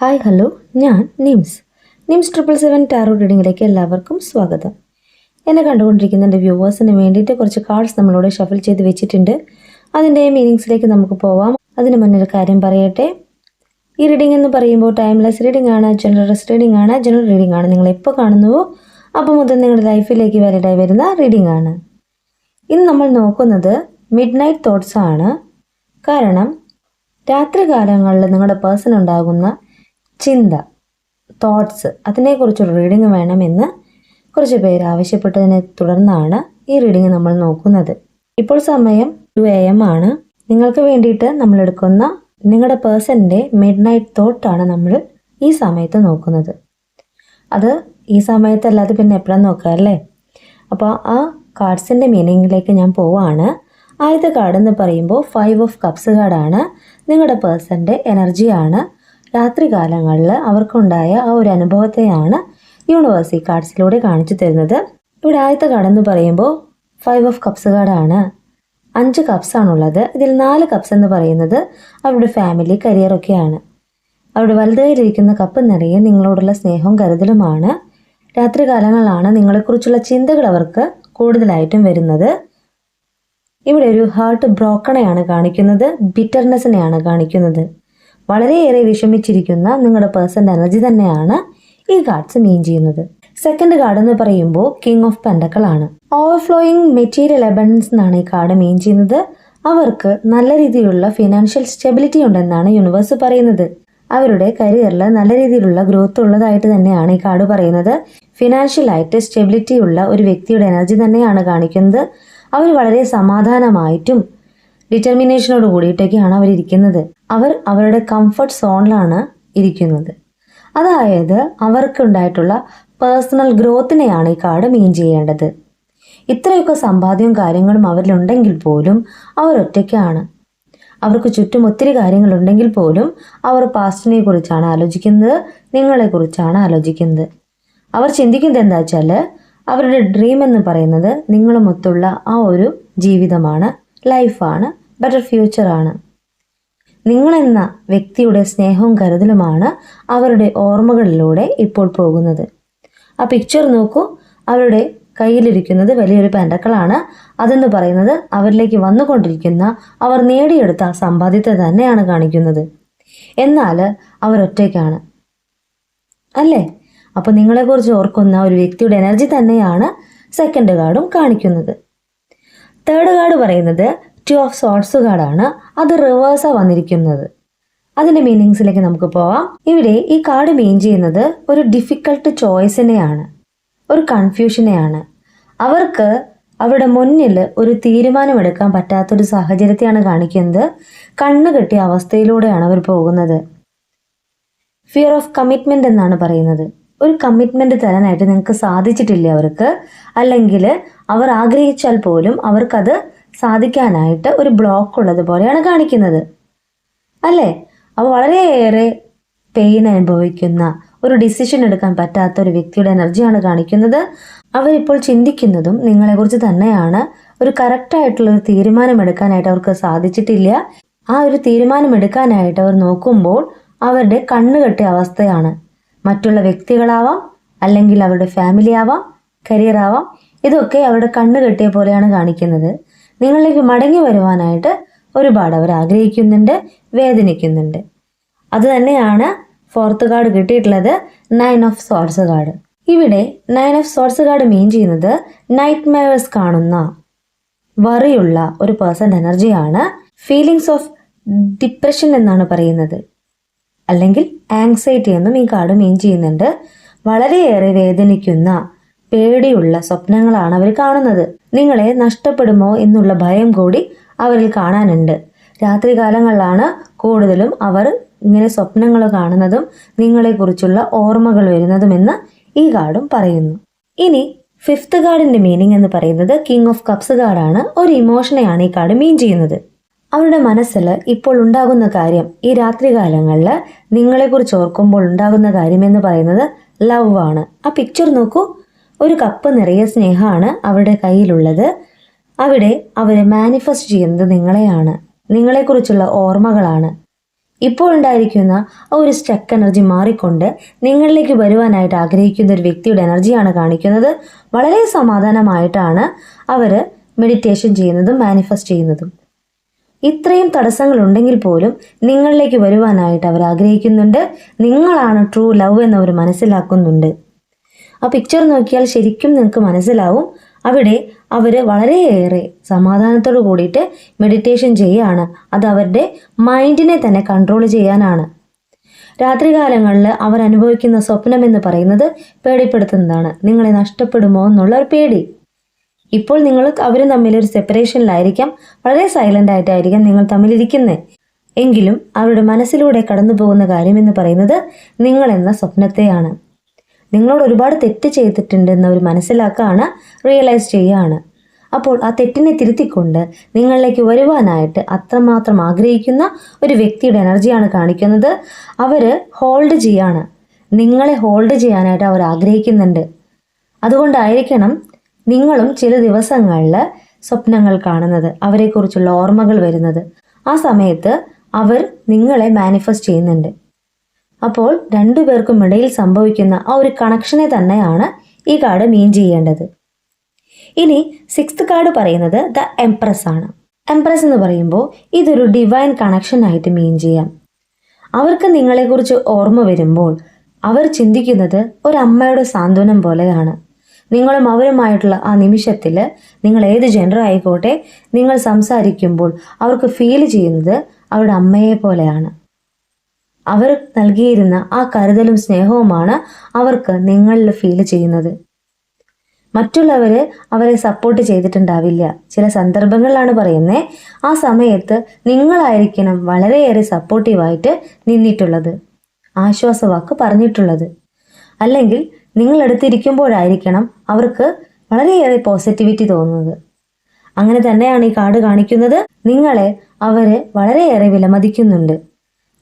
Hi hello. ഞാൻ Nims. Nims triple seven tarot റീഡിങ്ങിലേക്ക് എല്ലാവർക്കും സ്വാഗതം. എന്നെ കണ്ടുകൊണ്ടിരിക്കുന്ന എന്റെ വ്യൂവേഴ്സിന് വേണ്ടിയിട്ട് കുറച്ച് കാർഡ്സ് നമ്മളോട് ഷഫിൽ ചെയ്ത് വെച്ചിട്ടുണ്ട്. അതിന്റെ മീനിങ്സിലേക്ക് നമുക്ക് പോവാം. അതിന് മുന്നിൽ ഒരു കാര്യം പറയട്ടെ. ഈ റീഡിംഗ് എന്ന് പറയുമ്പോൾ ടൈംലെസ് റീഡിംഗ് ആണ് ജനറൽസ് റീഡിംഗ് ആണ് ജനറൽ റീഡിംഗ് ആണ്. നിങ്ങൾ എപ്പോൾ കാണുന്നുവോ അപ്പോൾ മുതൽ നിങ്ങളുടെ ലൈഫിലേക്ക് വാലിഡായി വരുന്ന റീഡിംഗ് ആണ്. ഇന്ന് നമ്മൾ നോക്കുന്നത് മിഡ് നൈറ്റ് തോട്ട്സ് ആണ്. കാരണം രാത്രി കാലങ്ങളിൽ നിങ്ങളുടെ പേഴ്സൺ ഉണ്ടാകുന്ന ചിന്ത തോട്ട്സ് അതിനെക്കുറിച്ചൊരു റീഡിംഗ് വേണമെന്ന് കുറച്ച് പേര് ആവശ്യപ്പെട്ടതിനെ തുടർന്നാണ് ഈ റീഡിംഗ് നമ്മൾ നോക്കുന്നത്. ഇപ്പോൾ സമയം ടു എ എം ആണ്. നിങ്ങൾക്ക് വേണ്ടിയിട്ട് നമ്മൾ എടുക്കുന്ന നിങ്ങളുടെ പേഴ്സണിന്റെ മിഡ് നൈറ്റ് തോട്ടാണ് നമ്മൾ ഈ സമയത്ത് നോക്കുന്നത്. അത് ഈ സമയത്തല്ലാതെ പിന്നെ എപ്പോഴും നോക്കുക അല്ലേ? അപ്പോൾ ആ കാർഡ്സിന്റെ മീനിങ്ങിലേക്ക് ഞാൻ പോവാണ്. ആദ്യത്തെ കാർഡ് എന്ന് പറയുമ്പോൾ ഫൈവ് ഓഫ് കപ്സ് കാർഡാണ് നിങ്ങളുടെ പേഴ്സന്റെ എനർജിയാണ് രാത്രി കാലങ്ങളിൽ അവർക്കുണ്ടായ ആ ഒരു അനുഭവത്തെയാണ് യൂണിവേഴ്സി കാർഡ്സിലൂടെ കാണിച്ചു തരുന്നത്. ഇവിടെ ആദ്യത്തെ കാർഡ് എന്ന് പറയുമ്പോൾ ഫൈവ് ഓഫ് കപ്സ് കാർഡാണ്. അഞ്ച് കപ്സ് ആണുള്ളത്. ഇതിൽ നാല് കപ്സ് എന്ന് പറയുന്നത് അവരുടെ ഫാമിലി കരിയറൊക്കെയാണ് അവരുടെ വലുതായിരിക്കുന്ന കപ്പ് നിറയെ നിങ്ങളോടുള്ള സ്നേഹവും കരുതലുമാണ്. രാത്രികാലങ്ങളിലാണ് നിങ്ങളെക്കുറിച്ചുള്ള ചിന്തകൾ അവർക്ക് കൂടുതലായിട്ടും വരുന്നത്. ഇവിടെ ഒരു ഹാർട്ട് ബ്രോക്കണെയാണ് കാണിക്കുന്നത്. ബിറ്റർനെസ്സിനെയാണ് കാണിക്കുന്നത്. വളരെയേറെ വിഷമിച്ചിരിക്കുന്ന നിങ്ങളുടെ പേഴ്സന്റെ എനർജി തന്നെയാണ് ഈ കാർഡ്സ് മീൻ ചെയ്യുന്നത്. സെക്കൻഡ് കാർഡ് എന്ന് പറയുമ്പോൾ കിങ് ഓഫ് പെൻഡക്കൾ ആണ്. ഓവർഫ്ലോയിങ് മെറ്റീരിയൽ എബൻസ് എന്നാണ് ഈ കാർഡ് മീൻ ചെയ്യുന്നത്. അവർക്ക് നല്ല രീതിയിലുള്ള ഫിനാൻഷ്യൽ സ്റ്റെബിലിറ്റി ഉണ്ടെന്നാണ് യൂണിവേഴ്സ് പറയുന്നത്. അവരുടെ കരിയറിൽ നല്ല രീതിയിലുള്ള ഗ്രോത്ത് ഉള്ളതായിട്ട് തന്നെയാണ് ഈ കാർഡ് പറയുന്നത്. ഫിനാൻഷ്യലായിട്ട് സ്റ്റെബിലിറ്റി ഉള്ള ഒരു വ്യക്തിയുടെ എനർജി തന്നെയാണ് കാണിക്കുന്നത്. അവർ വളരെ സമാധാനമായിട്ടും ഡിറ്റർമിനേഷനോട് കൂടിയിട്ടൊക്കെയാണ് അവർ ഇരിക്കുന്നത്. അവർ അവരുടെ കംഫർട്ട് സോണിലാണ് ഇരിക്കുന്നത്. അതായത് അവർക്കുണ്ടായിട്ടുള്ള പേഴ്സണൽ ഗ്രോത്തിനെയാണ് ഈ കാർഡ് മീൻ ചെയ്യേണ്ടത്. ഇത്രയൊക്കെ സമ്പാദ്യവും കാര്യങ്ങളും അവരിലുണ്ടെങ്കിൽ പോലും അവർ ഒറ്റയ്ക്കാണ്. അവർക്ക് ചുറ്റും ഒത്തിരി കാര്യങ്ങളുണ്ടെങ്കിൽ പോലും അവർ പാസ്റ്റിനെ കുറിച്ചാണ് ആലോചിക്കുന്നത് നിങ്ങളെക്കുറിച്ചാണ് ആലോചിക്കുന്നത്. അവർ ചിന്തിക്കുന്നത് എന്താ വെച്ചാൽ അവരുടെ ഡ്രീം എന്ന് പറയുന്നത് നിങ്ങളുമൊത്തുള്ള ആ ഒരു ജീവിതമാണ്. ലൈഫാണ് ബെറ്റർ ഫ്യൂച്ചറാണ് നിങ്ങളെന്ന വ്യക്തിയുടെ സ്നേഹവും കരുതലുമാണ് അവരുടെ ഓർമ്മകളിലൂടെ ഇപ്പോൾ പോകുന്നത്. ആ പിക്ചർ നോക്കൂ. അവരുടെ കയ്യിലിരിക്കുന്നത് വലിയൊരു പെൻഡക്കളാണ്. അതെന്ന് പറയുന്നത് അവരിലേക്ക് വന്നുകൊണ്ടിരിക്കുന്ന അവർ നേടിയെടുത്ത സമ്പാദ്യത്തെ തന്നെയാണ് കാണിക്കുന്നത്. എന്നാൽ അവരൊറ്റയ്ക്കാണ് അല്ലേ? അപ്പോൾ നിങ്ങളെക്കുറിച്ച് ഓർക്കുന്ന ഒരു വ്യക്തിയുടെ എനർജി തന്നെയാണ് സെക്കൻഡ് കാർഡും കാണിക്കുന്നത്. തേർഡ് കാർഡ് പറയുന്നത് ടു ഓഫ് സോൾസ് കാർഡാണ് അത് റിവേഴ്സാണ് വന്നിരിക്കുന്നത്. അതിന്റെ മീനിങ്സിലേക്ക് നമുക്ക് പോവാം. ഇവിടെ ഈ കാർഡ് മീൻ ചെയ്യുന്നത് ഒരു ഡിഫിക്കൾട്ട് ചോയ്സിനെയാണ് ഒരു കൺഫ്യൂഷനെയാണ് അവർക്ക് അവരുടെ മുന്നിൽ ഒരു തീരുമാനമെടുക്കാൻ പറ്റാത്തൊരു സാഹചര്യത്തെയാണ് കാണിക്കുന്നത്. കണ്ണു കെട്ടിയ അവസ്ഥയിലൂടെയാണ് അവർ പോകുന്നത്. ഫിയർ ഓഫ് കമ്മിറ്റ്മെന്റ് എന്നാണ് പറയുന്നത്. ഒരു കമ്മിറ്റ്മെന്റ് തരാനായിട്ട് നിങ്ങൾക്ക് സാധിച്ചിട്ടില്ല അവർക്ക്? അല്ലെങ്കിൽ അവർ ആഗ്രഹിച്ചാൽ പോലും അവർക്കത് സാധിക്കാനായിട്ട് ഒരു ബ്ലോക്ക് ഉള്ളത് പോലെയാണ് കാണിക്കുന്നത്. അല്ലേ? അവ വളരെയേറെ പെയിൻ അനുഭവിക്കുന്ന ഒരു ഡിസിഷൻ എടുക്കാൻ പറ്റാത്ത ഒരു വ്യക്തിയുടെ എനർജിയാണ് കാണിക്കുന്നത്. അവരിപ്പോൾ ചിന്തിക്കുന്നതും നിങ്ങളെക്കുറിച്ച് തന്നെയാണ്. ഒരു കറക്റ്റായിട്ടുള്ള ഒരു തീരുമാനം എടുക്കാനായിട്ട് അവർക്ക് സാധിച്ചിട്ടില്ല. ആ ഒരു തീരുമാനം എടുക്കാനായിട്ട് അവർ നോക്കുമ്പോൾ അവരുടെ കണ്ണുകെട്ടിയ അവസ്ഥയാണ്. മറ്റുള്ള വ്യക്തികളാവാം അല്ലെങ്കിൽ അവരുടെ ഫാമിലി ആവാം കരിയർ ആവാം ഇതൊക്കെ അവരുടെ കണ്ണ് കെട്ടിയ പോലെയാണ് കാണിക്കുന്നത്. നിങ്ങളിലേക്ക് മടങ്ങി വരുവാനായിട്ട് ഒരുപാട് അവർ ആഗ്രഹിക്കുന്നുണ്ട് വേദനിക്കുന്നുണ്ട്. അതുതന്നെയാണ് ഫോർത്ത് കാർഡ് കിട്ടിയിട്ടുള്ളത് നയൻ ഓഫ് സോർട്സ് കാർഡ് ഇവിടെ nine of swords card mean ചെയ്യുന്നത് നൈറ്റ് മേവേഴ്സ് കാണുന്ന വറിയുള്ള ഒരു പേഴ്സൺ എനർജിയാണ് ഫീലിങ്സ് ഓഫ് ഡിപ്രഷൻ എന്നാണ് പറയുന്നത്. അല്ലെങ്കിൽ ആങ്സൈറ്റി എന്നും ഈ കാർഡ് മീൻ ചെയ്യുന്നുണ്ട്. വളരെയേറെ വേദനിക്കുന്ന പേടിയുള്ള സ്വപ്നങ്ങളാണ് അവർ കാണുന്നത്. നിങ്ങളെ നഷ്ടപ്പെടുമോ എന്നുള്ള ഭയം കൂടി അവരിൽ കാണാനുണ്ട്. രാത്രികാലങ്ങളിലാണ് കൂടുതലും അവർ ഇങ്ങനെ സ്വപ്നങ്ങൾ കാണുന്നതും നിങ്ങളെക്കുറിച്ചുള്ള ഓർമ്മകൾ വരുന്നതുമെന്ന് ഈ കാർഡും പറയുന്നു. ഇനി ഫിഫ്ത്ത് കാർഡിന്റെ മീനിങ് എന്ന് പറയുന്നത് കിങ് ഓഫ് കപ്സ് കാർഡാണ്. ഒരു ഇമോഷനെയാണ് ഈ കാർഡ് മീൻ ചെയ്യുന്നത്. അവരുടെ മനസ്സിൽ ഇപ്പോൾ ഉണ്ടാകുന്ന കാര്യം ഈ രാത്രികാലങ്ങളിൽ നിങ്ങളെക്കുറിച്ച് ഓർക്കുമ്പോൾ ഉണ്ടാകുന്ന കാര്യം എന്ന് പറയുന്നത് ലവ് ആണ്. ആ പിക്ചർ നോക്കൂ. ഒരു കപ്പ് നിറയെ സ്നേഹമാണ് അവരുടെ കയ്യിലുള്ളത്. അവിടെ അവർ മാനിഫെസ്റ്റ് ചെയ്യുന്നത് നിങ്ങളെയാണ്. നിങ്ങളെക്കുറിച്ചുള്ള ഓർമ്മകളാണ്. ഇപ്പോൾ ഉണ്ടായിരിക്കുന്ന ആ ഒരു സ്റ്റക്ക് എനർജി മാറിക്കൊണ്ട് നിങ്ങളിലേക്ക് വരുവാനായിട്ട് ആഗ്രഹിക്കുന്ന ഒരു വ്യക്തിയുടെ എനർജിയാണ് കാണിക്കുന്നത്. വളരെ സമാധാനമായിട്ടാണ് അവർ മെഡിറ്റേഷൻ ചെയ്യുന്നതും മാനിഫെസ്റ്റ് ചെയ്യുന്നതും. ഇത്രയും തടസ്സങ്ങൾ ഉണ്ടെങ്കിൽ പോലും നിങ്ങളിലേക്ക് വരുവാനായിട്ട് അവർ ആഗ്രഹിക്കുന്നുണ്ട്. നിങ്ങളാണ് ട്രൂ ലവ് എന്നവർ മനസ്സിലാക്കുന്നുണ്ട്. ആ പിക്ചർ നോക്കിയാൽ ശരിക്കും നിങ്ങൾക്ക് മനസ്സിലാവും. അവിടെ അവർ വളരെയേറെ സമാധാനത്തോട് കൂടിയിട്ട് മെഡിറ്റേഷൻ ചെയ്യുകയാണ് അത് അവരുടെ മൈൻഡിനെ തന്നെ കൺട്രോൾ ചെയ്യാനാണ്. രാത്രികാലങ്ങളിൽ അവർ അനുഭവിക്കുന്ന സ്വപ്നം എന്ന് പറയുന്നത് പേടിപ്പെടുത്തുന്നതാണ്. നിങ്ങളെ നഷ്ടപ്പെടുമോ എന്നുള്ള ഒരു പേടി. ഇപ്പോൾ നിങ്ങൾ അവരും തമ്മിൽ ഒരു സെപ്പറേഷനിലായിരിക്കാം വളരെ സൈലന്റ് ആയിട്ടായിരിക്കാം നിങ്ങൾ തമ്മിലിരിക്കുന്നത് എങ്കിലും അവരുടെ മനസ്സിലൂടെ കടന്നു പോകുന്ന കാര്യമെന്ന് പറയുന്നത് നിങ്ങൾ എന്ന സ്വപ്നത്തെയാണ്. നിങ്ങളോട് ഒരുപാട് തെറ്റ് ചെയ്തിട്ടുണ്ട് എന്ന് അവർ മനസ്സിലാക്കുകയാണ് റിയലൈസ് ചെയ്യുകയാണ് അപ്പോൾ ആ തെറ്റിനെ തിരുത്തിക്കൊണ്ട് നിങ്ങളിലേക്ക് വരുവാനായിട്ട് അത്രമാത്രം ആഗ്രഹിക്കുന്ന ഒരു വ്യക്തിയുടെ എനർജിയാണ് കാണിക്കുന്നത്. അവർ ഹോൾഡ് ചെയ്യാണ്. നിങ്ങളെ ഹോൾഡ് ചെയ്യാനായിട്ട് അവർ ആഗ്രഹിക്കുന്നുണ്ട്. അതുകൊണ്ടായിരിക്കണം നിങ്ങളും ചില ദിവസങ്ങളിൽ സ്വപ്നങ്ങൾ കാണുന്നത് അവരെക്കുറിച്ചുള്ള ഓർമ്മകൾ വരുന്നത്. ആ സമയത്ത് അവർ നിങ്ങളെ മാനിഫെസ്റ്റ് ചെയ്യുന്നുണ്ട്. അപ്പോൾ രണ്ടുപേർക്കും ഇടയിൽ സംഭവിക്കുന്ന ആ ഒരു കണക്ഷനെ തന്നെയാണ് ഈ കാർഡ് മീൻ ചെയ്യേണ്ടത്. ഇനി സിക്സ്ത് കാർഡ് പറയുന്നത് ദ എംപ്രസ് ആണ്. എംപ്രസ് എന്ന് പറയുമ്പോൾ ഇതൊരു ഡിവൈൻ കണക്ഷൻ ആയിട്ട് മീൻ ചെയ്യാം. അവർക്ക് നിങ്ങളെക്കുറിച്ച് ഓർമ്മ വരുമ്പോൾ അവർ ചിന്തിക്കുന്നത് ഒരമ്മയുടെ സാന്ത്വനം പോലെയാണ്. നിങ്ങളും അവരുമായിട്ടുള്ള ആ നിമിഷത്തിൽ നിങ്ങൾ ഏത് ജെൻഡർ ആയിക്കോട്ടെ നിങ്ങൾ സംസാരിക്കുമ്പോൾ അവർക്ക് ഫീൽ ചെയ്യുന്നത് അവരുടെ അമ്മയെ പോലെയാണ്. അവർ നൽകിയിരുന്ന ആ കരുതലും സ്നേഹവുമാണ് അവർക്ക് നിങ്ങളിൽ ഫീൽ ചെയ്യുന്നത്. മറ്റുള്ളവർ അവരെ സപ്പോർട്ട് ചെയ്തിട്ടുണ്ടാവില്ല. ചില സന്ദർഭങ്ങളിലാണ് പറയുന്നത് ആ സമയത്ത് നിങ്ങളായിരിക്കണം വളരെയേറെ സപ്പോർട്ടീവായിട്ട് നിന്നിട്ടുള്ളത്. ആശ്വാസവാക്ക് പറഞ്ഞിട്ടുള്ളത്. അല്ലെങ്കിൽ നിങ്ങൾ അടുത്തിരിക്കുമ്പോഴായിരിക്കണം അവർക്ക് വളരെയേറെ പോസിറ്റിവിറ്റി തോന്നുന്നത്. അങ്ങനെ തന്നെയാണ് ഈ കാർഡ് കാണിക്കുന്നത്. നിങ്ങളെ അവർ വളരെയേറെ വിലമതിക്കുന്നുണ്ട്.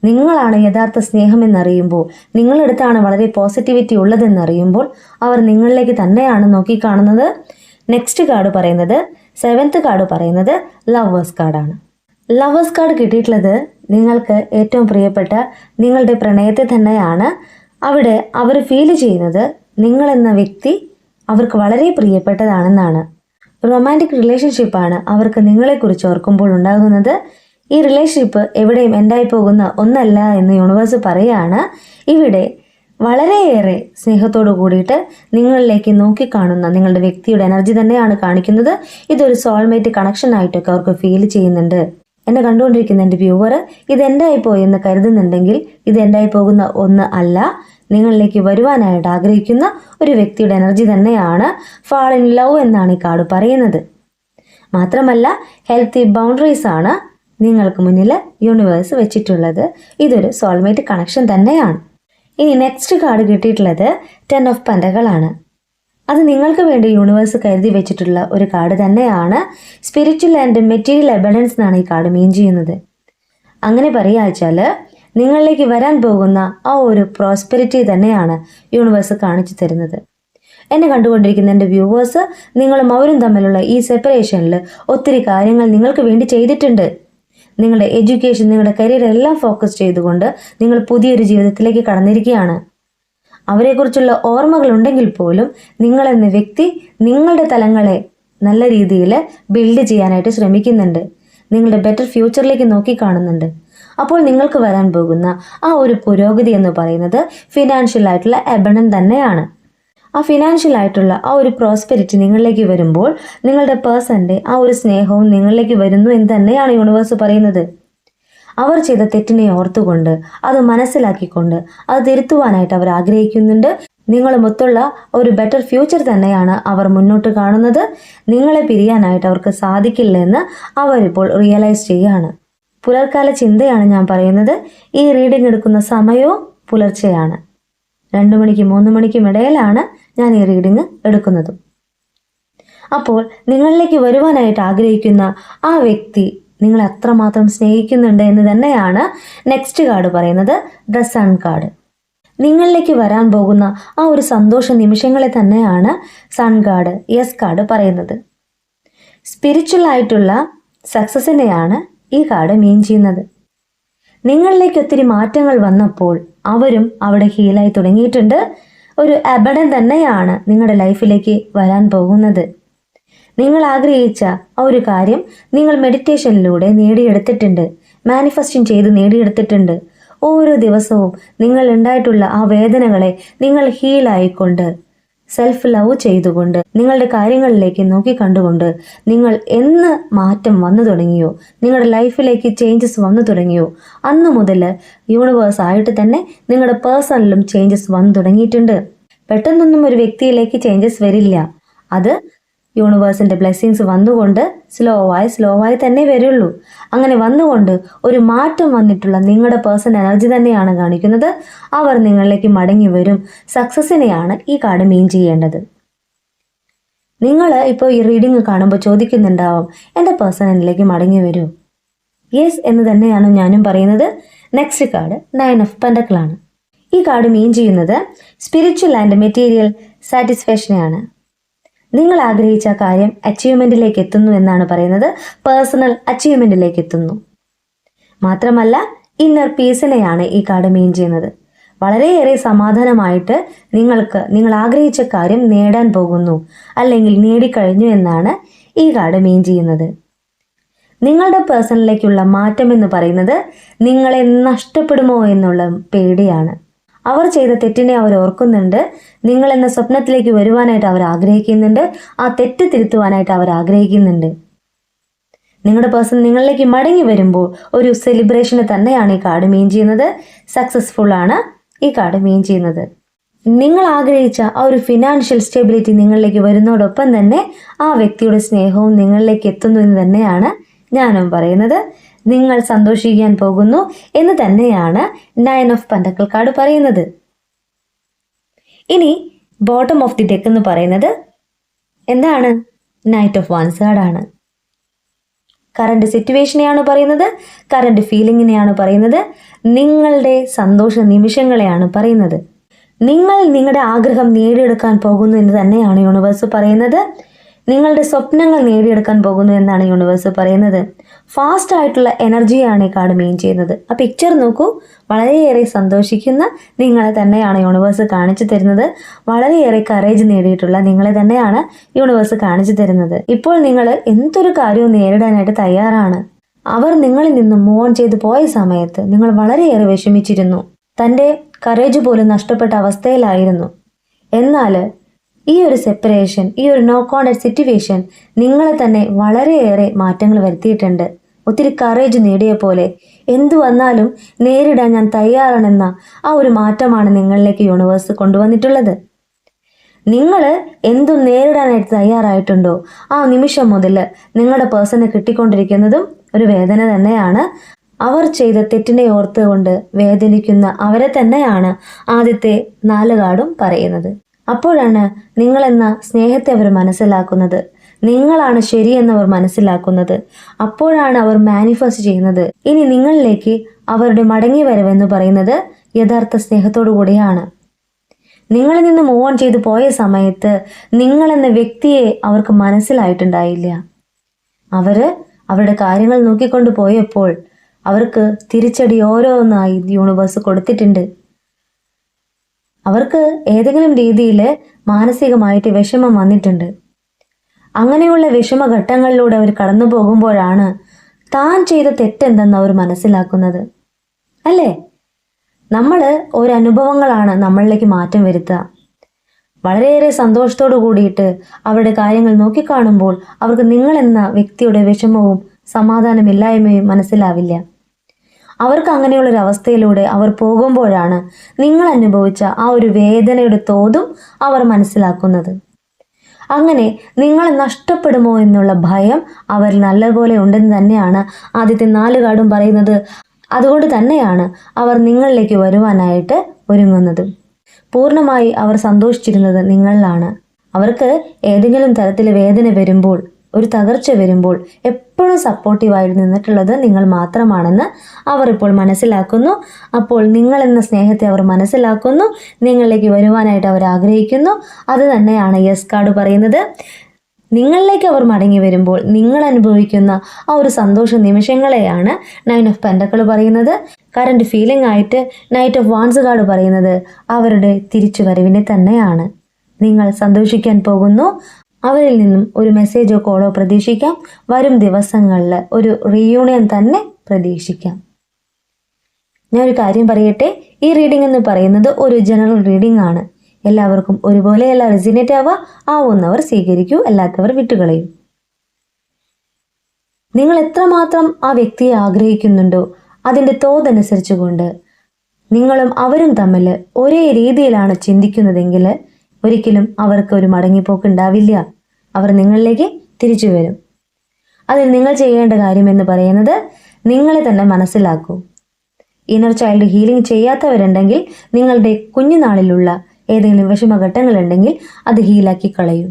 നിങ്ങളാണ് യഥാർത്ഥ സ്നേഹം എന്നറിയുമ്പോൾ നിങ്ങളടുത്താണ് വളരെ പോസിറ്റിവിറ്റി ഉള്ളതെന്നറിയുമ്പോൾ അവർ നിങ്ങളിലേക്ക് തന്നെയാണ് നോക്കിക്കാണുന്നത്. നെക്സ്റ്റ് കാർഡ് പറയുന്നത് സെവൻത്ത് കാർഡ് പറയുന്നത് ലവേഴ്സ് കാർഡാണ് ലവേഴ്സ് കാർഡ് കിട്ടിയിട്ടുള്ളത് നിങ്ങൾക്ക് ഏറ്റവും പ്രിയപ്പെട്ട നിങ്ങളുടെ പ്രണയത്തെ തന്നെയാണ്. അവിടെ അവർ ഫീൽ ചെയ്യുന്നത് നിങ്ങളെന്ന വ്യക്തി അവർക്ക് വളരെ പ്രിയപ്പെട്ടതാണെന്നാണ്. റൊമാന്റിക് റിലേഷൻഷിപ്പാണ് അവർക്ക് നിങ്ങളെക്കുറിച്ച് ഓർക്കുമ്പോൾ ഉണ്ടാകുന്നത്. ഈ റിലേഷൻഷിപ്പ് എവിടെയും എൻഡായി പോകുന്ന ഒന്നല്ല എന്ന് യൂണിവേഴ്സ് പറയുകയാണ് ഇവിടെ വളരെയേറെ സ്നേഹത്തോടു കൂടിയിട്ട് നിങ്ങളിലേക്ക് നോക്കിക്കാണുന്ന നിങ്ങളുടെ വ്യക്തിയുടെ എനർജി തന്നെയാണ് കാണിക്കുന്നത്. ഇതൊരു സോൾമേറ്റ് കണക്ഷൻ ആയിട്ടൊക്കെ അവർക്ക് ഫീൽ ചെയ്യുന്നുണ്ട്. എന്നെ കണ്ടുകൊണ്ടിരിക്കുന്ന എന്റെ വ്യൂവർ ഇത് എന്റെയായി പോയി എന്ന് കരുതുന്നുണ്ടെങ്കിൽ ഇത് എന്റെയായി പോകുന്ന ഒന്ന് അല്ല. നിങ്ങളിലേക്ക് വരുവാനായിട്ട് ആഗ്രഹിക്കുന്ന ഒരു വ്യക്തിയുടെ എനർജി തന്നെയാണ് ഫാൾ ഇൻ ലവ് എന്നാണ് ഈ കാർഡ് പറയുന്നത്. മാത്രമല്ല ഹെൽത്തി ബൗണ്ടറീസ് ആണ്. നിങ്ങൾക്ക് മുന്നിൽ യൂണിവേഴ്സ് വെച്ചിട്ടുള്ളത് ഇതൊരു സോൾമേറ്റ് കണക്ഷൻ തന്നെയാണ്. ഇനി നെക്സ്റ്റ് കാർഡ് കിട്ടിയിട്ടുള്ളത് ടെൻ ഓഫ് പന്തകളാണ് അത് നിങ്ങൾക്ക് വേണ്ടി യൂണിവേഴ്സ് കരുതി വെച്ചിട്ടുള്ള ഒരു കാർഡ് തന്നെയാണ്. സ്പിരിച്വൽ ആൻഡ് മെറ്റീരിയൽ എബഡൻസ് എന്നാണ് ഈ കാർഡ് മീൻ ചെയ്യുന്നത്. അങ്ങനെ പറയുക നിങ്ങളിലേക്ക് വരാൻ പോകുന്ന ആ ഒരു പ്രോസ്പെരിറ്റി തന്നെയാണ് യൂണിവേഴ്സ് കാണിച്ചു തരുന്നത്. എന്നെ കണ്ടുകൊണ്ടിരിക്കുന്ന എന്റെ വ്യൂവേഴ്സ് നിങ്ങളും അവരും തമ്മിലുള്ള ഈ സെപ്പറേഷനിൽ ഒത്തിരി കാര്യങ്ങൾ നിങ്ങൾക്ക് വേണ്ടി ചെയ്തിട്ടുണ്ട്. നിങ്ങളുടെ എഡ്യൂക്കേഷൻ നിങ്ങളുടെ കരിയർ എല്ലാം ഫോക്കസ് ചെയ്തുകൊണ്ട് നിങ്ങൾ പുതിയൊരു ജീവിതത്തിലേക്ക് കടന്നിരിക്കുകയാണ്. അവരെക്കുറിച്ചുള്ള ഓർമ്മകൾ ഉണ്ടെങ്കിൽ പോലും നിങ്ങളെന്ന വ്യക്തി നിങ്ങളുടെ തലങ്ങളെ നല്ല രീതിയിൽ ബിൽഡ് ചെയ്യാനായിട്ട് ശ്രമിക്കുന്നുണ്ട്. നിങ്ങളുടെ ബെറ്റർ ഫ്യൂച്ചറിലേക്ക് നോക്കി കാണുന്നുണ്ട് അപ്പോൾ നിങ്ങൾക്ക് വരാൻ പോകുന്ന ആ ഒരു പുരോഗതി എന്ന് പറയുന്നത് ഫിനാൻഷ്യൽ ആയിട്ടുള്ള എബണൻ തന്നെയാണ്. ആ ഫിനാൻഷ്യൽ ആയിട്ടുള്ള ആ ഒരു പ്രോസ്പെരിറ്റി നിങ്ങളിലേക്ക് വരുമ്പോൾ നിങ്ങളുടെ പേഴ്സന്റെ ആ ഒരു സ്നേഹവും നിങ്ങളിലേക്ക് വരുന്നു എന്ന് തന്നെയാണ് യൂണിവേഴ്സ് പറയുന്നത്. അവർ ചെയ്ത തെറ്റിനെ ഓർത്തുകൊണ്ട് അത് മനസ്സിലാക്കിക്കൊണ്ട് അത് തിരുത്തുവാനായിട്ട് അവർ ആഗ്രഹിക്കുന്നുണ്ട്. നിങ്ങളുമൊത്തുള്ള ഒരു ബെറ്റർ ഫ്യൂച്ചർ തന്നെയാണ് അവർ മുന്നോട്ട് കാണുന്നത്. നിങ്ങളെ പിരിയാനായിട്ട് അവർക്ക് സാധിക്കില്ലെന്ന് അവരിപ്പോൾ റിയലൈസ് ചെയ്യുകയാണ്. പുലർക്കാല ചിന്തയാണ് ഞാൻ പറയുന്നത്. ഈ റീഡിംഗ് എടുക്കുന്ന സമയവും പുലർച്ചെയാണ്. രണ്ടു മണിക്കും മൂന്ന് മണിക്കും ഇടയിലാണ് ഞാൻ ഈ റീഡിങ് എടുക്കുന്നത്. അപ്പോൾ നിങ്ങളിലേക്ക് വരുവാനായിട്ട് ആഗ്രഹിക്കുന്ന ആ വ്യക്തി നിങ്ങൾ എത്രമാത്രം സ്നേഹിക്കുന്നുണ്ട് എന്ന് തന്നെയാണ് നെക്സ്റ്റ് കാർഡ് പറയുന്നത് ദ സൺ കാർഡ് നിങ്ങളിലേക്ക് വരാൻ പോകുന്ന ആ ഒരു സന്തോഷ നിമിഷങ്ങളെ തന്നെയാണ് സൺ കാർഡ് യെസ് കാർഡ് പറയുന്നത്. സ്പിരിച്വൽ ആയിട്ടുള്ള സക്സസിനെയാണ് ഈ കാർഡ് മീൻ ചെയ്യുന്നത്. നിങ്ങളിലേക്ക് ഒത്തിരി മാറ്റങ്ങൾ വന്നപ്പോൾ അവരും അവിടെ ഹീലായി തുടങ്ങിയിട്ടുണ്ട്. ഒരു അബഡൻ തന്നെയാണ് നിങ്ങളുടെ ലൈഫിലേക്ക് വരാൻ പോകുന്നത്. നിങ്ങൾ ആഗ്രഹിച്ച ആ ഒരു കാര്യം നിങ്ങൾ മെഡിറ്റേഷനിലൂടെ നേടിയെടുത്തിട്ടുണ്ട്. മാനിഫെസ്റ്റിംഗ് ചെയ്ത് നേടിയെടുത്തിട്ടുണ്ട്. ഓരോ ദിവസവും നിങ്ങൾ ഉണ്ടായിട്ടുള്ള ആ വേദനകളെ നിങ്ങൾ ഹീലായിക്കൊണ്ട് സെൽഫ് ലവ് ചെയ്തുകൊണ്ട് നിങ്ങളുടെ കാര്യങ്ങളിലേക്ക് നോക്കി കണ്ടുകൊണ്ട് നിങ്ങൾ എന്ന് മാറ്റം വന്നു തുടങ്ങിയോ നിങ്ങളുടെ ലൈഫിലേക്ക് ചേഞ്ചസ് വന്നു തുടങ്ങിയോ അന്നു മുതൽ യൂണിവേഴ്സ് ആയിട്ട് തന്നെ നിങ്ങളുടെ പേഴ്സണലും ചേഞ്ചസ് വന്നു തുടങ്ങിയിട്ടുണ്ട്. പെട്ടെന്നൊന്നും ഒരു വ്യക്തിയിലേക്ക് ചേഞ്ചസ് വരില്ല. അത് യൂണിവേഴ്സിന്റെ ബ്ലെസ്സിങ്സ് വന്നുകൊണ്ട് സ്ലോ ആയി സ്ലോ ആയി തന്നെ വരുള്ളൂ. അങ്ങനെ വന്നുകൊണ്ട് ഒരു മാറ്റം വന്നിട്ടുള്ള നിങ്ങളുടെ പേഴ്സൺ എനർജി തന്നെയാണ് കാണിക്കുന്നത്. അവർ നിങ്ങളിലേക്ക് മടങ്ങി വരും. സക്സസിനെയാണ് ഈ കാർഡ് മീൻ ചെയ്യേണ്ടത്. നിങ്ങൾ ഇപ്പോൾ ഈ റീഡിങ് കാണുമ്പോൾ ചോദിക്കുന്നുണ്ടാവും എന്റെ പേഴ്സൺ എന്നിലേക്ക് മടങ്ങി വരൂ? യെസ് എന്ന് തന്നെയാണ് ഞാനും പറയുന്നത്. നെക്സ്റ്റ് കാർഡ് നയൻ ഓഫ് പെൻഡക്കിളാണ് ഈ കാർഡ് മീൻ ചെയ്യുന്നത് സ്പിരിച്വൽ ആൻഡ് മെറ്റീരിയൽ സാറ്റിസ്ഫാക്ഷനെയാണ് നിങ്ങൾ ആഗ്രഹിച്ച കാര്യം അച്ചീവ്മെന്റിലേക്ക് എത്തുന്നു എന്നാണ് പറയുന്നത്. പേഴ്സണൽ അച്ചീവ്മെന്റിലേക്ക് എത്തുന്നു. മാത്രമല്ല ഇന്നർ പീസിനെയാണ് ഈ കാർഡ് മെയിൻ ചെയ്യുന്നത്. വളരെയേറെ സമാധാനമായിട്ട് നിങ്ങൾക്ക് നിങ്ങൾ ആഗ്രഹിച്ച കാര്യം നേടാൻ പോകുന്നു അല്ലെങ്കിൽ നേടിക്കഴിഞ്ഞു എന്നാണ് ഈ കാർഡ് മെയിൻ ചെയ്യുന്നത്. നിങ്ങളുടെ പേഴ്സണിലേക്കുള്ള മാറ്റം എന്ന് പറയുന്നത് നിങ്ങളെ നഷ്ടപ്പെടുമോ എന്നുള്ള പേടിയാണ്. അവർ ചെയ്ത തെറ്റിനെ അവർ ഓർക്കുന്നുണ്ട്. നിങ്ങൾ എന്ന സ്വപ്നത്തിലേക്ക് വരുവാനായിട്ട് അവർ ആഗ്രഹിക്കുന്നുണ്ട്. ആ തെറ്റ് തിരുത്തുവാനായിട്ട് അവർ ആഗ്രഹിക്കുന്നുണ്ട്. നിങ്ങളുടെ പേഴ്സൺ നിങ്ങളിലേക്ക് മടങ്ങി വരുമ്പോൾ ഒരു സെലിബ്രേഷന് തന്നെയാണ് ഈ കാർഡ് മീൻ ചെയ്യുന്നത്. സക്സസ്ഫുൾ ആണ് ഈ കാർഡ് മീൻ ചെയ്യുന്നത്. നിങ്ങൾ ആഗ്രഹിച്ച ആ ഒരു ഫിനാൻഷ്യൽ സ്റ്റെബിലിറ്റി നിങ്ങളിലേക്ക് വരുന്നതോടൊപ്പം തന്നെ ആ വ്യക്തിയുടെ സ്നേഹവും നിങ്ങളിലേക്ക് എത്തുന്നു എന്ന് തന്നെയാണ് ഞാനും പറയുന്നത്. നിങ്ങൾ സന്തോഷിക്കാൻ പോകുന്നു എന്ന് തന്നെയാണ് നയൻ ഓഫ് പന്തക്കൾ കാർഡ് പറയുന്നത്. ഇനി ബോട്ടം ഓഫ് ദി ഡെക്ക് എന്ന് പറയുന്നത് എന്താണ്? നൈറ്റ് ഓഫ് വൺസ് കാർഡാണ് കറണ്ട് സിറ്റുവേഷനെയാണ് പറയുന്നത്. കറണ്ട് ഫീലിങ്ങിനെയാണ് പറയുന്നത്. നിങ്ങളുടെ സന്തോഷ നിമിഷങ്ങളെയാണ് പറയുന്നത്. നിങ്ങൾ നിങ്ങളുടെ ആഗ്രഹം നേടിയെടുക്കാൻ പോകുന്നു എന്ന് തന്നെയാണ് യൂണിവേഴ്സ് പറയുന്നത്. നിങ്ങളുടെ സ്വപ്നങ്ങൾ നേടിയെടുക്കാൻ പോകുന്നു എന്നാണ് യൂണിവേഴ്സ് പറയുന്നത്. ഫാസ്റ്റ് ആയിട്ടുള്ള എനർജിയാണ് ഈ കാർഡ് മെയിൻ ചെയ്യുന്നത്. ആ പിക്ചർ നോക്കൂ. വളരെയേറെ സന്തോഷിക്കുന്ന നിങ്ങളെ തന്നെയാണ് യൂണിവേഴ്സ് കാണിച്ചു തരുന്നത്. വളരെയേറെ കറേജ് നേടിയിട്ടുള്ള നിങ്ങളെ തന്നെയാണ് യൂണിവേഴ്സ് കാണിച്ചു തരുന്നത്. ഇപ്പോൾ നിങ്ങൾ എന്തൊരു കാര്യവും നേരിടാനായിട്ട് തയ്യാറാണ്. അവർ നിങ്ങളിൽ നിന്ന് മൂവ് ഓൺ ചെയ്തു പോയ സമയത്ത് നിങ്ങൾ വളരെയേറെ വിഷമിച്ചിരുന്നു. തന്റെ കറേജ് പോലും നഷ്ടപ്പെട്ട അവസ്ഥയിലായിരുന്നു. എന്നാൽ ഈ ഒരു സെപ്പറേഷൻ ഈ ഒരു നോ കോണ്ടാക്ട് സിറ്റുവേഷൻ നിങ്ങളെ തന്നെ വളരെയേറെ മാറ്റങ്ങൾ വരുത്തിയിട്ടുണ്ട്. ഒത്തിരി കറേജ് നേടിയ പോലെ. എന്തു വന്നാലും നേരിടാൻ ഞാൻ തയ്യാറാണെന്ന ആ ഒരു മാറ്റമാണ് നിങ്ങളിലേക്ക് യൂണിവേഴ്സ് കൊണ്ടുവന്നിട്ടുള്ളത്. നിങ്ങൾ എന്തും നേരിടാനായിട്ട് തയ്യാറായിട്ടുണ്ടോ ആ നിമിഷം മുതൽ നിങ്ങളുടെ പേഴ്സണെ കിട്ടിക്കൊണ്ടിരിക്കുന്നതും ഒരു വേദന തന്നെയാണ്. അവർ ചെയ്ത തെറ്റിനെ ഓർത്തുകൊണ്ട് വേദനിക്കുന്ന അവരെ തന്നെയാണ് ആദ്യത്തെ നാലുകാടും പറയുന്നത്. അപ്പോഴാണ് നിങ്ങളെന്ന സ്നേഹത്തെ അവർ മനസ്സിലാക്കുന്നത്. നിങ്ങളാണ് ശരിയെന്നവർ മനസ്സിലാക്കുന്നത്. അപ്പോഴാണ് അവർ മാനിഫെസ്റ്റ് ചെയ്യുന്നത്. ഇനി നിങ്ങളിലേക്ക് അവരുടെ മടങ്ങി വരവെന്ന് പറയുന്നത് യഥാർത്ഥ സ്നേഹത്തോടു കൂടിയാണ്. നിങ്ങളിൽ നിന്ന് മൂവ് ഓൺ ചെയ്തു പോയ സമയത്ത് നിങ്ങളെന്ന വ്യക്തിയെ അവർക്ക് മനസ്സിലായിട്ടുണ്ടായില്ല. അവർ അവരുടെ കാര്യങ്ങൾ നോക്കിക്കൊണ്ട് പോയപ്പോൾ അവർക്ക് തിരിച്ചടി ഓരോന്നായി യൂണിവേഴ്സ് കൊടുത്തിട്ടുണ്ട്. അവർക്ക് ഏതെങ്കിലും രീതിയിൽ മാനസികമായിട്ട് വിഷമം വന്നിട്ടുണ്ട്. അങ്ങനെയുള്ള വിഷമഘട്ടങ്ങളിലൂടെ അവർ കടന്നു പോകുമ്പോഴാണ് താൻ ചെയ്ത തെറ്റെന്തെന്ന് അവർ മനസ്സിലാക്കുന്നത്. അല്ലേ? നമ്മൾ ഒരനുഭവങ്ങളാണ് നമ്മളിലേക്ക് മാറ്റം വരുത്തുക. വളരെയേറെ സന്തോഷത്തോടു കൂടിയിട്ട് അവരുടെ കാര്യങ്ങൾ നോക്കിക്കാണുമ്പോൾ അവർക്ക് നിങ്ങളെന്ന വ്യക്തിയുടെ വിഷമവും സമാധാനമില്ലായ്മയും മനസ്സിലാവില്ല. അവർക്ക് അങ്ങനെയുള്ളൊരു അവസ്ഥയിലൂടെ അവർ പോകുമ്പോഴാണ് നിങ്ങൾ അനുഭവിച്ച ആ ഒരു വേദനയുടെ തോതും അവർ മനസ്സിലാക്കുന്നത്. അങ്ങനെ നിങ്ങൾ നഷ്ടപ്പെടുമോ എന്നുള്ള ഭയം അവർ നല്ലപോലെ ഉണ്ടെന്ന് തന്നെയാണ് ആദ്യത്തെ നാല് കാർഡും പറയുന്നത്. അതുകൊണ്ട് തന്നെയാണ് അവർ നിങ്ങളിലേക്ക് വരുവാനായിട്ട് ഒരുങ്ങുന്നത്. പൂർണമായി അവർ സന്തോഷിച്ചിരുന്നത് നിങ്ങളിലാണ്. അവർക്ക് ഏതെങ്കിലും തരത്തിൽ വേദന വരുമ്പോൾ ഒരു തകർച്ച വരുമ്പോൾ എപ്പോഴും സപ്പോർട്ടീവായി നിന്നിട്ടുള്ളത് നിങ്ങൾ മാത്രമാണെന്ന് അവർ ഇപ്പോൾ മനസ്സിലാക്കുന്നു. അപ്പോൾ നിങ്ങൾ എന്ന സ്നേഹത്തെ അവർ മനസ്സിലാക്കുന്നു. നിങ്ങളിലേക്ക് വരുവാനായിട്ട് അവർ ആഗ്രഹിക്കുന്നു. അത് തന്നെയാണ് യെസ് കാർഡ് പറയുന്നത്. നിങ്ങളിലേക്ക് അവർ മടങ്ങി വരുമ്പോൾ നിങ്ങൾ അനുഭവിക്കുന്ന ആ ഒരു സന്തോഷ നിമിഷങ്ങളെയാണ് നയൻ ഓഫ് പെൻഡക്കൾ പറയുന്നത്. കറണ്ട് ഫീലിംഗ് ആയിട്ട് നൈറ്റ് ഓഫ് വാൺസ് കാർഡ് പറയുന്നത് അവരുടെ തിരിച്ചുവരവിനെ തന്നെയാണ്. നിങ്ങൾ സന്തോഷിക്കാൻ പോകുന്നു. അവരിൽ നിന്നും ഒരു മെസ്സേജോ കോളോ പ്രതീക്ഷിക്കാം. വരും ദിവസങ്ങളിൽ ഒരു റീയൂണിയൻ തന്നെ പ്രതീക്ഷിക്കാം. ഞാനൊരു കാര്യം പറയട്ടെ? ഈ റീഡിംഗ് എന്ന് പറയുന്നത് ഒരു ജനറൽ റീഡിംഗ് ആണ്. എല്ലാവർക്കും ഒരുപോലെയല്ല റെസിനേറ്റ് ആവുക. ആവുന്നവർ സ്വീകരിക്കൂ അല്ലാത്തവർ വിട്ടുകളയും. നിങ്ങൾ എത്രമാത്രം ആ വ്യക്തിയെ ആഗ്രഹിക്കുന്നുണ്ടോ? അതിന്റെ തോതനുസരിച്ചുകൊണ്ട് നിങ്ങളും അവരും തമ്മിൽ ഒരേ രീതിയിലാണ് ചിന്തിക്കുന്നതെങ്കിൽ ഒരിക്കലും അവർക്ക് ഒരു മടങ്ങിപ്പോക്ക് ഉണ്ടാവില്ല. അവർ നിങ്ങളിലേക്ക് തിരിച്ചു വരും. അതിൽ നിങ്ങൾ ചെയ്യേണ്ട കാര്യം എന്ന് പറയുന്നത് നിങ്ങളെ തന്നെ മനസ്സിലാക്കൂ. ഇന്നർ ചൈൽഡ് ഹീലിംഗ് ചെയ്യാത്തവരുണ്ടെങ്കിൽ നിങ്ങളുടെ കുഞ്ഞുനാളിലുള്ള ഏതെങ്കിലും വിഷമഘട്ടങ്ങൾ ഉണ്ടെങ്കിൽ അത് ഹീലാക്കി കളയൂ.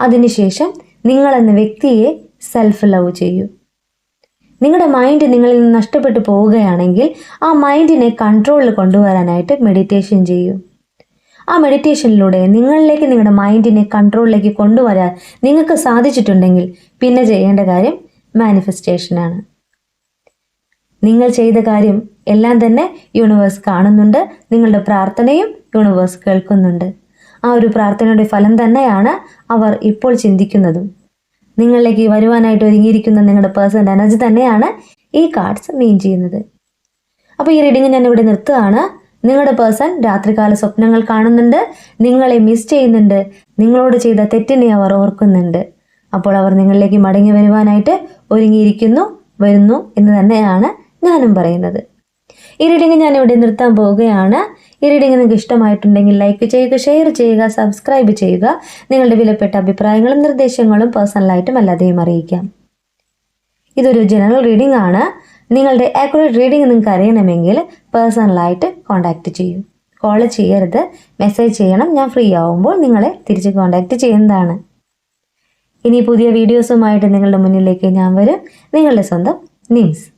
അതിനുശേഷം നിങ്ങളെന്ന വ്യക്തിയെ സെൽഫ് ലവ് ചെയ്യൂ. നിങ്ങളുടെ മൈൻഡ് നിങ്ങളിൽ നിന്ന് നഷ്ടപ്പെട്ടു പോവുകയാണെങ്കിൽ ആ മൈൻഡിനെ കൺട്രോളിൽ കൊണ്ടുവരാനായിട്ട് മെഡിറ്റേഷൻ ചെയ്യൂ. ആ മെഡിറ്റേഷനിലൂടെ നിങ്ങളിലേക്ക് നിങ്ങളുടെ മൈൻഡിനെ കൺട്രോളിലേക്ക് കൊണ്ടുവരാൻ നിങ്ങൾക്ക് സാധിച്ചിട്ടുണ്ടെങ്കിൽ പിന്നെ ചെയ്യേണ്ട കാര്യം മാനിഫെസ്റ്റേഷനാണ് നിങ്ങൾ ചെയ്ത കാര്യം എല്ലാം തന്നെ യൂണിവേഴ്സ് കാണുന്നുണ്ട്. നിങ്ങളുടെ പ്രാർത്ഥനയും യൂണിവേഴ്സ് കേൾക്കുന്നുണ്ട്. ആ ഒരു പ്രാർത്ഥനയുടെ ഫലം തന്നെയാണ് അവർ ഇപ്പോൾ ചിന്തിക്കുന്നതും. നിങ്ങളിലേക്ക് വരുവാനായിട്ട് ഒരുങ്ങിയിരിക്കുന്ന നിങ്ങളുടെ പേഴ്സണൽ എനർജി തന്നെയാണ് ഈ കാർഡ്സ് മീൻ ചെയ്യുന്നത്. അപ്പോൾ ഈ റീഡിങ് ഞാൻ ഇവിടെ നിർത്തുകയാണ്. നിങ്ങളുടെ പേഴ്സൺ രാത്രികാല സ്വപ്നങ്ങൾ കാണുന്നുണ്ട് നിങ്ങളെ മിസ് ചെയ്യുന്നുണ്ട് നിങ്ങളോട് ചെയ്ത തെറ്റിനെ അവർ ഓർക്കുന്നുണ്ട്. അപ്പോൾ അവർ നിങ്ങളിലേക്ക് മടങ്ങി വരുവാനായിട്ട് ഒരുങ്ങിയിരിക്കുന്നു വരുന്നു എന്ന് തന്നെയാണ് ഞാനും പറയുന്നത്. ഈ റീഡിംഗ് ഞാൻ ഇവിടെ നിർത്താൻ പോവുകയാണ്. ഈ റീഡിംഗ് നിങ്ങൾക്ക് ഇഷ്ടമായിട്ടുണ്ടെങ്കിൽ ലൈക്ക് ചെയ്യുക ഷെയർ ചെയ്യുക സബ്സ്ക്രൈബ് ചെയ്യുക. നിങ്ങളുടെ വിലപ്പെട്ട അഭിപ്രായങ്ങളും നിർദ്ദേശങ്ങളും പേഴ്സണലായിട്ടും അല്ലാതെയും അറിയിക്കാം. ഇതൊരു ജനറൽ റീഡിംഗ് ആണ്. നിങ്ങളുടെ ആക്യുറേറ്റ് റീഡിംഗ് നിങ്ങൾക്ക് അറിയണമെങ്കിൽ പേഴ്സണലായിട്ട് കോൺടാക്റ്റ് ചെയ്യൂ. കോൾ ചെയ്യരുത്. മെസ്സേജ് ചെയ്യണം. ഞാൻ ഫ്രീ ആവുമ്പോൾ നിങ്ങളെ തിരിച്ച് കോൺടാക്റ്റ് ചെയ്യുന്നതാണ്. ഇനി പുതിയ വീഡിയോസുമായിട്ട് നിങ്ങളുടെ മുന്നിലേക്ക് ഞാൻ വരും. നിങ്ങളുടെ സ്വന്തം നിംസ്.